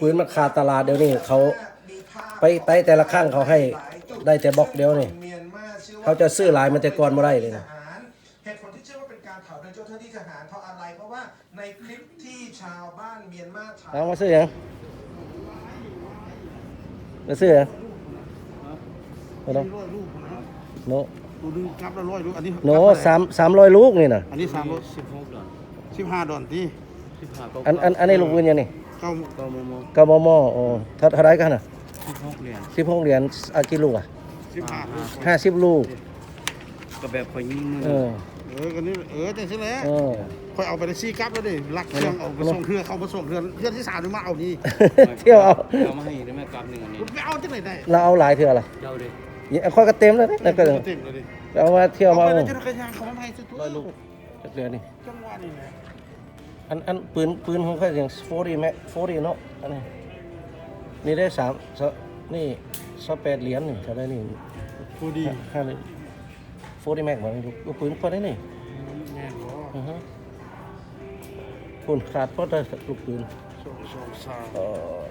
ปืนมันขาดตลาดเดี๋ยวนี้เขาไปไปแต่ละข้างเขาให้ได้แต่บล็อกเดียวนี่มียนมาชื่อว่เขาจะซื้อหลายมันแต่ก่อนบ่ได้เลยนะทหารเหตุผลที่เชื่อว่าเป็นการเผาโดยเจ้าหน้าที่ทหารเพราะอะไรเพราะว่าในคลิปที่ชาวบ้านเมียนมาถ่ายเอามาซื้อหยังมาซื้อหยังเอาเนาะร้อยลูกนะโนตัวนึงกลับละร้อยลูกอันนี้โนสามสามร้อยลูกนี่น่ะอันนี้สามร้อยสิบหกดอนสิบห้าดอนที่สิบห้าอันอันอันนี้ลูกปืนยังนี่ เก้าก็โมโมกบมอ๋อเท่าเท่าไรกันน่ะสิบหกเหรียญสิบหกเหรียญอากี่ลูกอะสิบห้าลูกห้าสิบลูก ก็แบบคอยยิงมือเออ เออกันนี้เออแต่สิแหล้วเออค่อยเอาไปได้ซี่กลับแล้วดิลักเครื่องเอาไปส่งเครือเขาไปส่งเครือเครือที่สามนี่มาเอานี่เที่ยวเอา เอามาให้ได้ไหมกลับหนึ่งอันนี้ไปเอาที่ไหนได้เราเอาหลายเถื่อละเจ้าเด้นี่ค่อยก็เต็มแล้วนี่แล้วก็เต็มเลยดิเอามาเที่ยวมาเอาไปเอาแล้วจะกระยางเขาไม่ให้สุดร้อยลูกจักเดือนนี่จังหวะนี่แหละ อันอันปืนปืนของเขาอย่าง40แม็ก40เนาะอันนี้นี่ได้สามสนี่สแปดเหรียญนี่เท่าได้นี่พอดีห้าเลย40แม็กบ่ลูกปืนพอได้นี่แม่นบ่อือฮะคุณขาดเพราะได้ลูกปืนสองสองสามเออ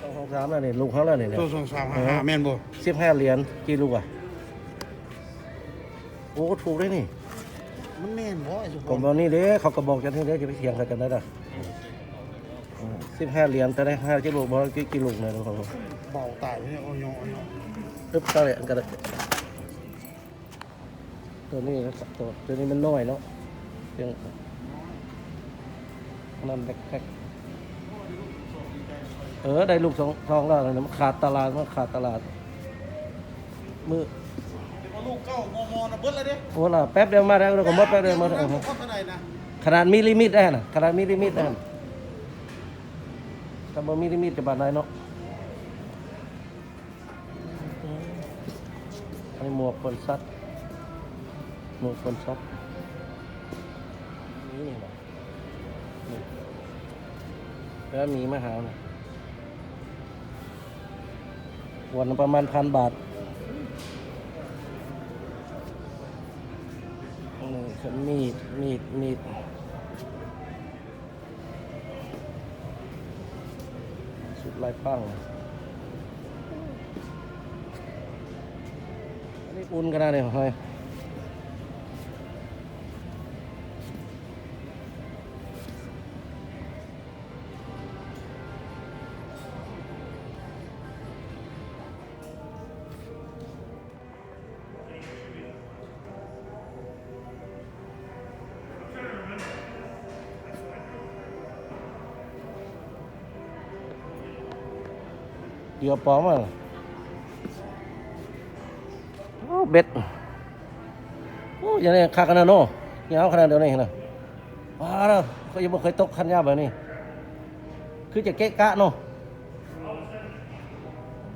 สองสองสามแล้วนี่ลูกเขาแล้วนี่เนี่ยตัวสองสามห้าห้าแม่นบ่สิบห้าเหรียญกี่ลูกอะโอ้ถูกได้นี่ มันแม่นบ่ไอ้สุพผมรบอกนี่เด้เขาก็บอกกันนี่เด้จะไปเถียงกันกันได้ด่ะสิบห้าเหรียญแต่ได้ห้ากิโลบอกกี่กิโลเนี่ยทุกคนเบาตายเนี่ยเอายอเอายอรึบเท่าไหร่อันกันตัวนี้ก็ตัวตัวนี้มันน้อยเนาะเพียงนั่นแบกๆเออได้ลูกสองทองแล้วนะมันขาดตลาดมันขาดตลาดมือ เดี๋ยวเอาลูกเก้ามมนะเบิดเลยเด้โอ้ล่ะแป๊บเดียวมาแล้วเราก็หมดแป๊บเดียวหมดเอเอออเท่าไหร่นะขนาดมีลิมิตได้นะขนาดมีลิมิตได้นะถ้าบ่มีลิมิตจะบาดไหนเนาะอันนี้หมวกคนซัดหมวกคนซัดนี่นี่นะนี่แล้วมีมาหานะวันละประมาณพันบาท นี่คือมีด มีด มีด สุดลายปังอันนี้อุ่นขนาดนี้เฮ้ย เดี๋ยวปอมอะโอ้เบ็ดโอ้ยังไงคักขนาดโน่ยาวขนาดเดียวนี่นะว้าแล้วเขายังไม่เคยตกคันยาแบบนี้ คือจะเกะกะเนาะ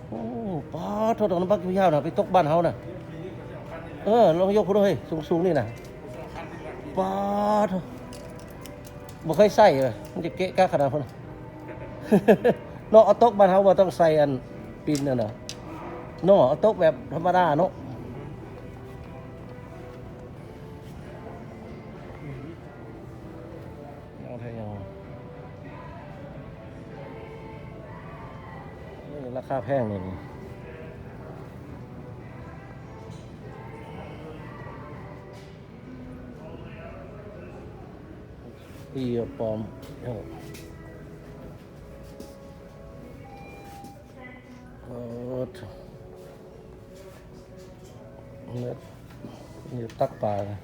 โอ้ป้าโทษตรงนั้นปักยาวนะไปตกบ้านเฮานะเออลองยกคุณด้วยสูงสูงๆนี่นะป้าโทษบ่เคยใส่เลยมันจะเกะกะขนาดนั้น เนาะเอาโต๊ะบ้านเฮาว่าต้องใส่อันปีนน่ะเนาะเนาะเอาโต๊ะแบบธรรมดาเนาะเอาเท่ายังนี่ราคาแพงเลยนี่อีปอม เนี่ยนี่ตักปลานะ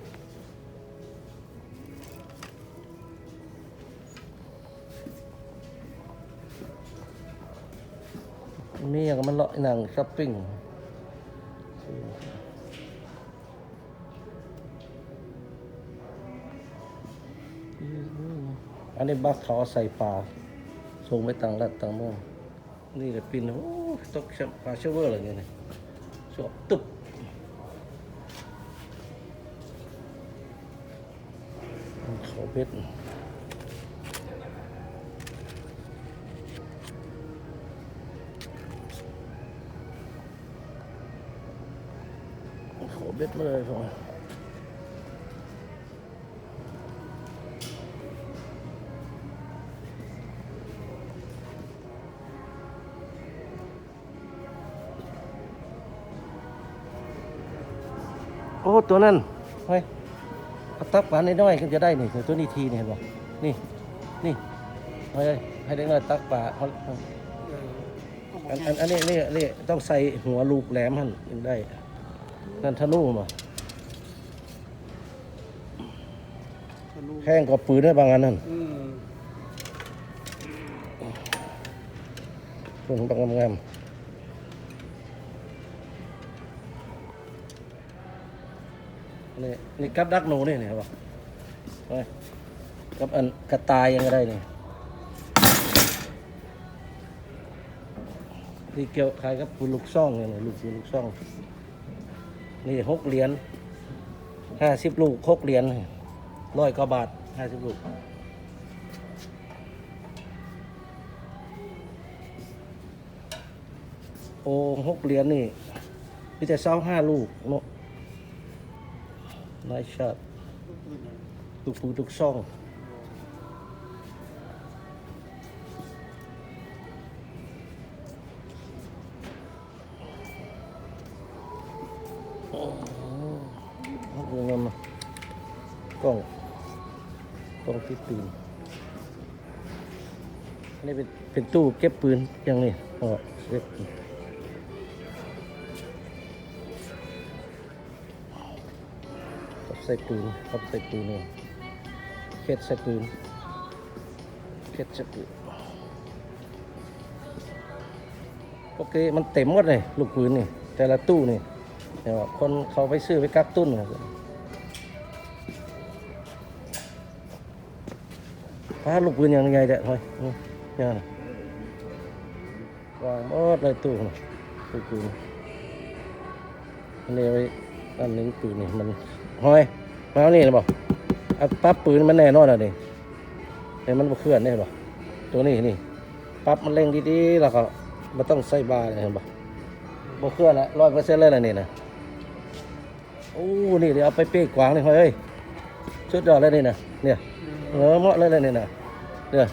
มีอย่างมันเลาะหนังช้อปปิ้งอันนี้บักเขาเอาใส่ปลาส่งไปต่างรัฐต่างเมือง นี่เลยปินโอ้ตกชปลาเชเวอร์อะไรเงี้ยนี่สวบตุบเขาเพชรขาเบ็ดมาเลยพ่อ อ้ตัวนั้นเฮ้ยเอาตักปลาน้อยๆก็จะได้นี่ตัวนี้ทีนี่เห็นบ่นี่นี่เฮ้ยให้ได้เงินตักปลาเขาอันอันอันนี้นี่นี่ต้องใส่หัวลูกแหลมหันถึงได้ นั่นธนูมาแห้งกว่าปืนได้บางอันนั่นอืมส่วนบางงามๆ นี่นี่กับดักหนูนี่เนี่เห็นบ่เฮ้ยกับอันกระต่ายยังได้เนี่ยที่เกี่ยวใคล้ายกับปืนลูกซ่องเนี่ยนะลูกปืนลูกซ่อง นี่หกเหรียญห้าสิบลูกหกเหรียญร้อยกว่าบาทห้าสิบลูกโอ้หกเหรียญนี่มีแต่เศร้าห้าลูกเนาะ นายชาติลูกปูลูกซ่องโอ้โหเอาเงินมากล้องกล้องที่ปืนอันนี้เป็นเป็นตู้เก็บปืนอย่างนี้อ๋อเก็บ ใส่ปืนกับใส่ปืนเนี่ยเข็ดใส่ปืนเข็ดใส่ปืนโอเคมันเต็มหมดเลยลูกปืนนี่แต่ละตู้นี่เดี๋ยวคนเขาไปซื้อไปกักตุ้นนะพาลูกปืนอย่างไงเด็ดเฮ้ยนี่เนี่ยนะวางหมดเลยตู้นะลูกปืนอันนี้ไว้อันนึงปืนนี่มันหอย มาเอานี่เลยบอกเอาปั๊บปืนมันแน่นอนอะนี่เห็นมันบ่เคลื่อนได้บ่ตัวนี้นี่ ปั๊บมันเร่งดีๆแล้วก็ไม่ต้องใส่บาเลยเห็นบ่บ่เคลื่อนละร้อยเปอร์เซ็นต์เลยนะนี่นะโอ้นี่เดี๋ยวเอาไปเป้กวางนี่หอยเอ้ยสุดยอดเลยนี่นะเนี่ยเออเหมาะเลยเลยนี่นะเนี่ย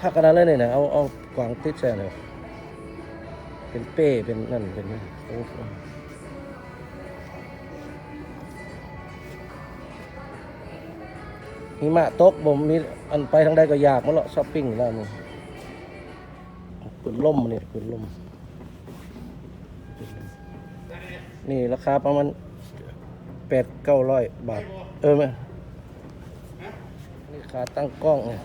ถ้าขนาดเลยนี่นะเอาเอากวางติดใส่เลยเป็นเป้เป็นนั่นเป็นนี่โอ้ หิมะตกบ่มีอันไปทางใดก็อยากมาเลาะช้อปปิ้งแล้วนี่ปืนล่มนี่ปืนล่มนี่ราคาประมาณแปดเก้าร้อยบาท เออไหมนี่ขาตั้งกล้องเนี่ย